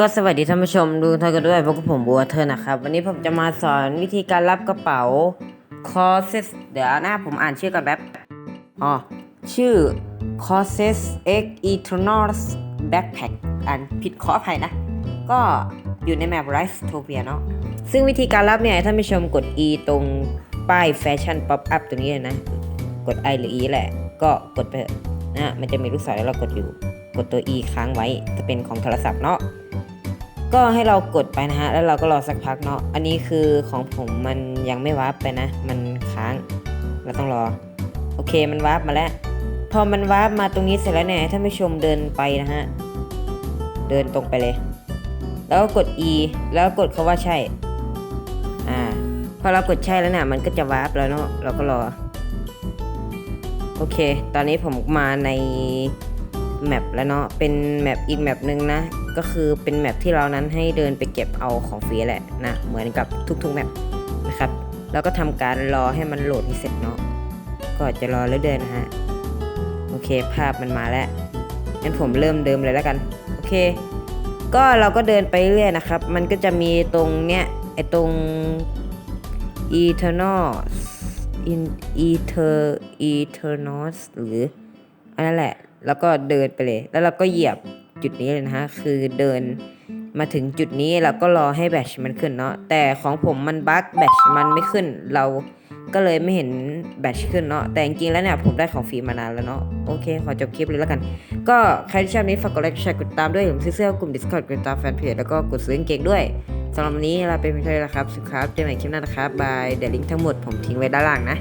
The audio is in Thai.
ก็สวัสดีท่านผู้ชมดูเธอกันด้วยพวกบผมบัวเธอนะครับ วันนี้ผมจะมาสอนวิธีการรับกระเป๋า c o r s e s เดี๋ยวนะผมอ่านชื่อกันแบบอ๋อชื่อ c o r s e s X Eternal Backpack อ่านผิดขออภัยนะ ก็อยู่ในแมป Rise Topia เนาะซึ่งวิธีการรับเนี่ยท่านผู้ชมกด E ตรงป้ายแฟชั่นป๊อปอัพตรงนี้เลยนะ กด I หรือ E แหละ ก็กดไปนะมันจะมีลูกศรให้เรากดอยู่ กดตัว E ค้างไว้จะเป็นของโทรศัพท์เนาะ ก็ให้เรากดไปนะฮะ แล้วเราก็รอสักพักเนาะ อันนี้คือของผมมันยังไม่วาร์ปไปนะ มันค้าง เราต้องรอ โอเค มันวาร์ปมาแล้ว พอมันวาร์ปมาตรงนี้เสร็จแล้วเนี่ยให้ท่านผู้ชมเดินไปนะฮะ เดินตรงไปเลย แล้วก็กด E แล้วกกดคาว่าใช่ อ่า พอเรากดใช่แล้วเนี่ย มันก็จะวาร์ปแล้วเนาะ เราก็รอ โอเค ตอนนี้ผมมาใน แมปแล้วเนาะ เป็นแมปอีกแมปหนึ่งนะ ก็คือเป็นแมปที่เรานั้นให้เดินไปเก็บเอาของฟรีแหละนะ เหมือนกับทุกๆแมปนะครับ แล้วก็ทำการรอให้มันโหลดให้เสร็จเนาะ ก็จะรอเรื่อยๆนะฮะ โอเค ภาพมันมาแล้วงั้นผมเริ่มเดิมเลยแล้วกัน โอเค ก็เราก็เดินไปเรื่อยนะครับ มันก็จะมีตรงเนี้ย ไอตรง eternal in ether eternals หรืออันนั้นแหละ แล้วก็เดินไปเลย แล้วเราก็เหยียบจุดนี้เลยนะฮะ คือเดินมาถึงจุดนี้เราก็รอให้แบตมันขึ้นเนาะ แต่ของผมมันบั๊กแบตมันไม่ขึ้น เราก็เลยไม่เห็นแบตขึ้นเนาะ แต่จริงๆแล้วเนี่ยผมได้ของฟรีมานานแล้วเนาะ โอเค ขอจบคลิปเลยแล้วกัน ก็ใครที่ชอบนี้ฝากกดไลค์กดแชร์กดติดตามด้วยผมซื้อเสื้อกลุ่ม Discord กดติดตามแฟนเพจแล้วก็กดซื้อกางเกงด้วยสำหรับวันนี้เราไปเพียงเท่านี้แล้วครับ สุดครับเจอกันใหม่คลิปหน้านะครับบายเดี๋ยวลิงก์ทั้งหมดผมทิ้งไว้ด้านล่างนะ